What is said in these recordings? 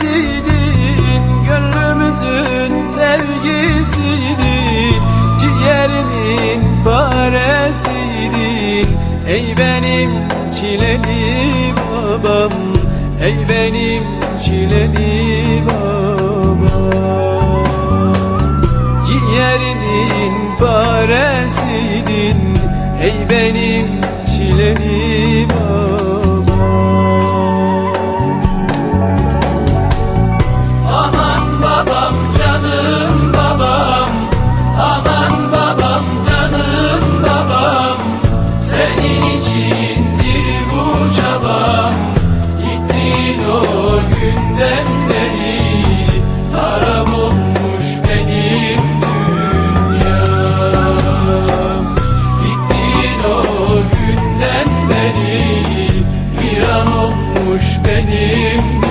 sevgisiydin Gönlümüzün sevgisiydin Ciğerimin paresiydin Ey benim çileli babam Ey benim çileli babam olmuş benim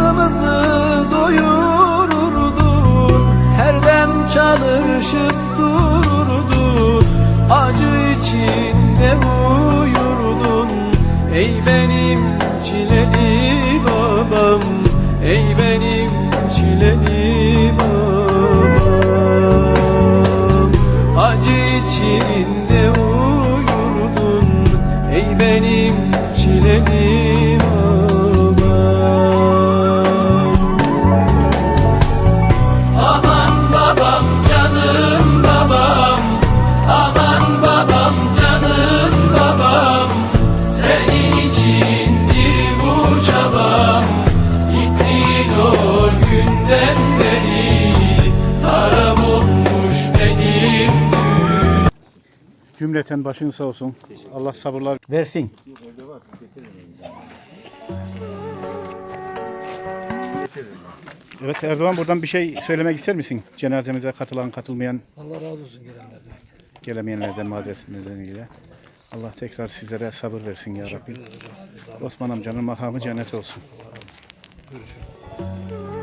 Karnımızı doyururdu. Her dem çalışıp dururdu. Acı içinde uyurdun. Ey benim çileli babam Ey benim çileli babam. Acı içinde uyurdun. Ey benim çileli Cümleten başın sağ olsun. Allah sabırlar versin. Evet Erdoğan buradan bir şey söylemek ister misin? Cenazemize katılan katılmayan Allah razı olsun gelenlerden. gelemeyenlerden mazeretimizden ilgili. Allah tekrar sizlere sabır versin ya Rabbi. Osman amcanın makamı cennet olsun. Görüşürüz.